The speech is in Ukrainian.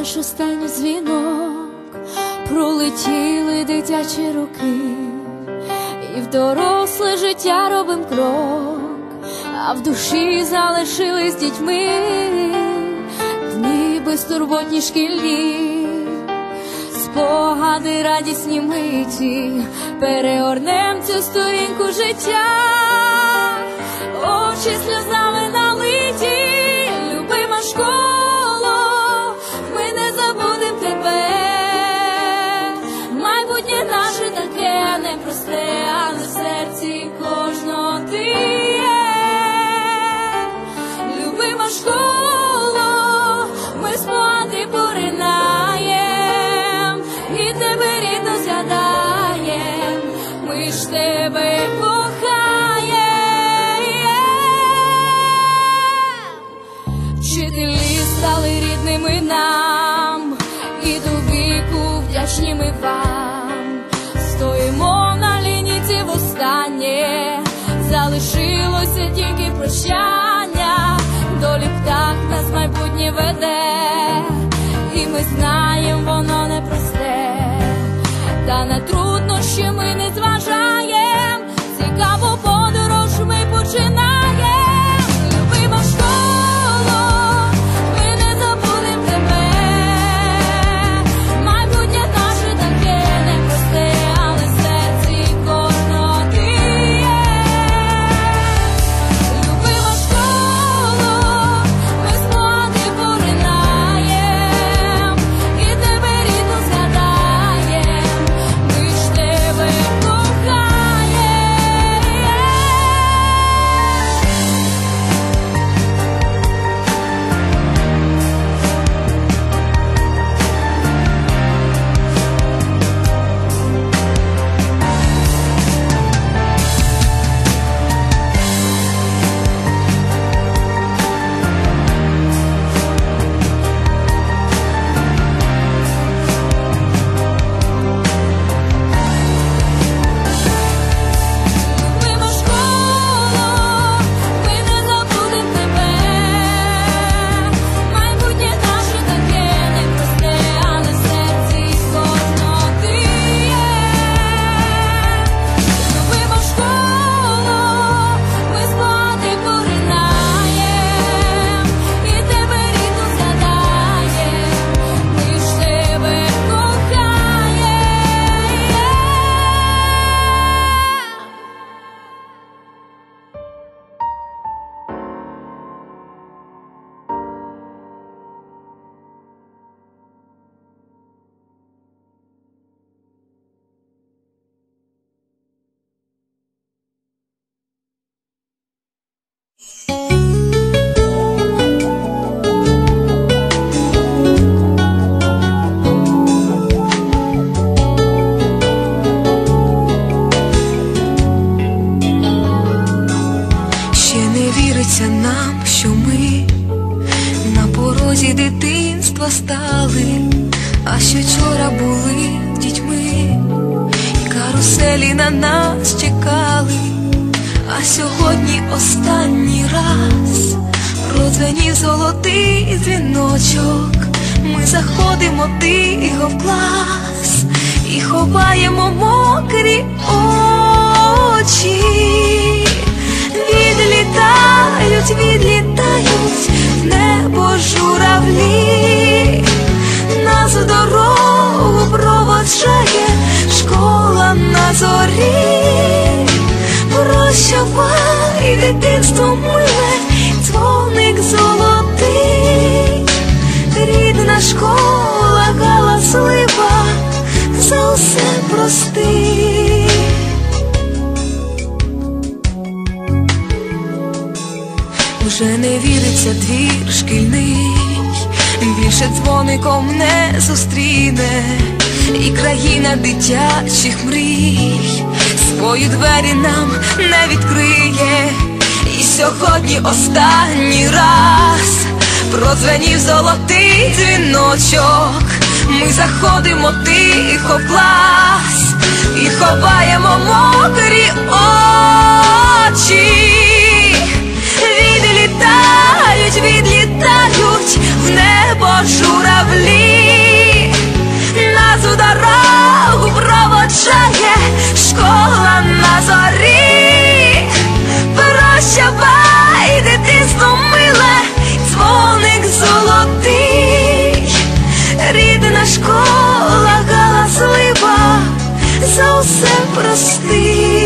Наш останній дзвінок, пролетіли дитячі роки, і в доросле життя робим крок, а в душі залишились дітьми, дні безтурботні шкільні, спогади радісні миті, переорнем цю сторінку життя, очі сльозами налиті, любима школа, Вчителі стали рідними нам, і до віку вдячні ми вам. Стоїмо на лінійці востаннє, залишилося тільки прощання, дитинства стали, а що вчора були дітьми, і каруселі на нас чекали, а сьогодні останній раз продзвенів золотий дзвіночок. Ми заходимо тихо в клас і ховаємо мокрі очі. Відлітають, відлітають в небо журавлі, проводжає школа на зорі. Прощавай, дитинство миле, дзвоник золотий, рідна школа галаслива, за усе прости. Вже не віриться двір шкільний, більше дзвоником не зустріне, і країна дитячих мрій свої двері нам не відкриє. І сьогодні останній раз продзвенів золотий дзвіночок. Ми заходимо тихо в клас і ховаємо мокрі очі. школа галаслива, за все прости.